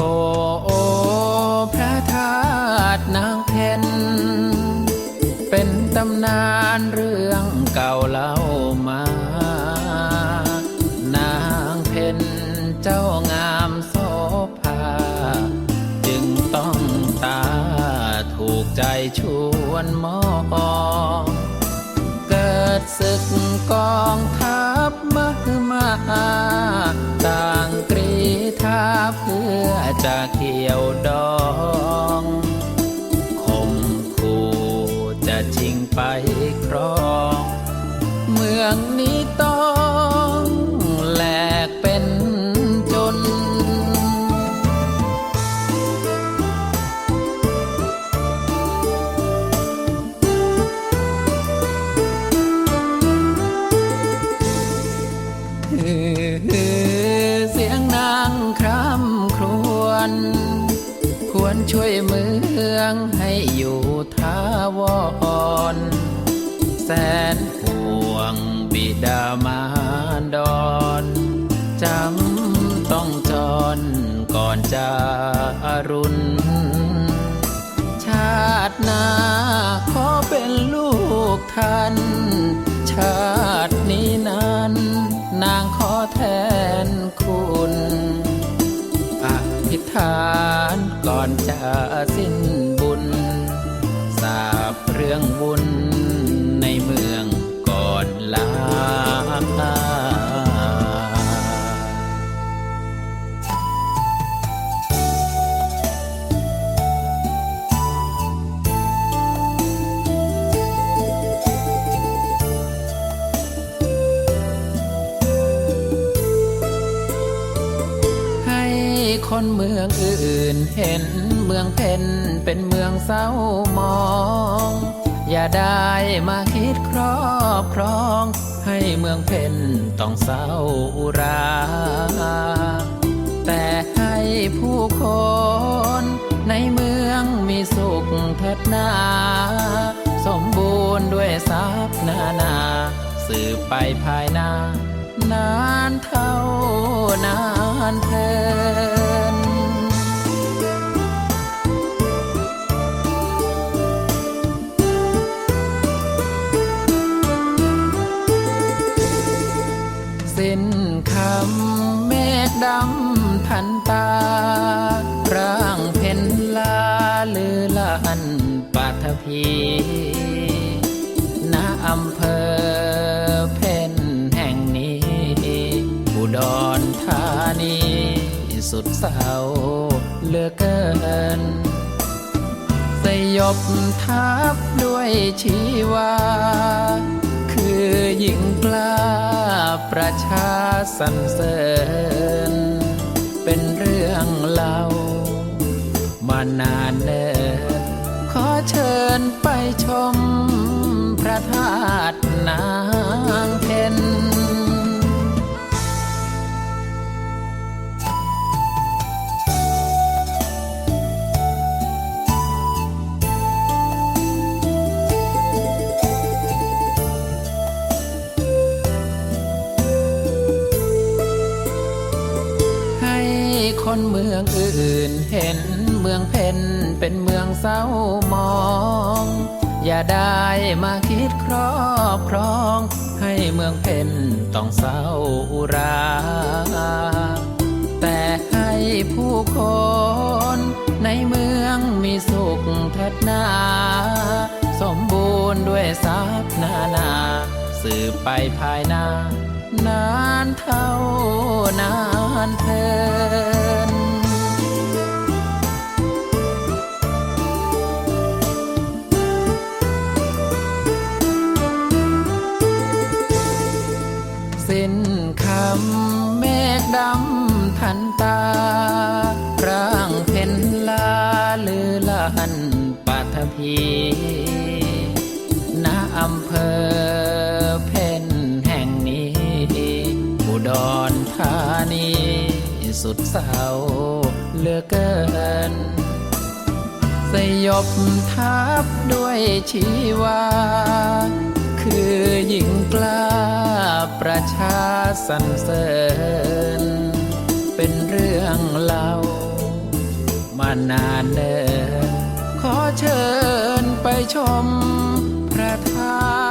โอ้โอพระธาตุนางเพนเป็นตำนานเรื่องเก่าเล่ามา นางเพนเจ้างามโสภา จึงต้องตาถูกใจชวนมองเกิดศึกกองทัพมหมา เพื่อจะเกี่ยวดองคมคู่จะชิงไปครอง รช่วยเมืองให้อยู่ท้าวร แสนห่วงบิดามารดอนจำต้องจรก่อนจะอรุณ จะสิ้นบุญสาบเรื่องบุญใน คนเมืองอื่นเห็นเมืองเพนเป็นเมืองเศร้ามอง อย่าได้มาคิดครอบครอง ให้เมืองเพนต้องเศร้าอุรา แต่ให้ผู้คน ในเมืองมีสุขเถิดนาสมบูรณ์ด้วยทรัพย์นานา สืบไปภายหน้านานเท่านานเทิน สิ้นคำเมฆดำทันตา ร่างเพนลาลือลันปัทภีณอำเภอเพนแห่งนี้ อุดรธานีสุดเศร้าเลือเกิน สยบทับด้วยชีวา อหญิงกล้าประชาสรรเสริญ เป็นเรื่องเล่ามานานเนินขอเชิญไปชมพระธาตุนา คนเมืองอื่นเห็นเมืองเพนเป็นเมืองเศร้ามอง อย่าได้มาคิดครอบครอง ให้เมืองเพนต้องเศร้าอุรา แต่ให้ผู้คน ในเมืองมีสุขเถิดนาสมบูรณ์ด้วยทรัพย์นานา สืบไปภายหน้านานเท่านา สิ้นคำเมฆดำทันตา ร่างเพนลาลือลันปัทภีณอำเภอเพนแห่งนี้ อุดรธานีสุดเศร้าเหลือเกิน สยบทับด้วยชีวา คือหญิงกล้าประชาสรรเสริญ เป็นเรื่องเล่ามานานเดินขอเชิญไปชมพระธา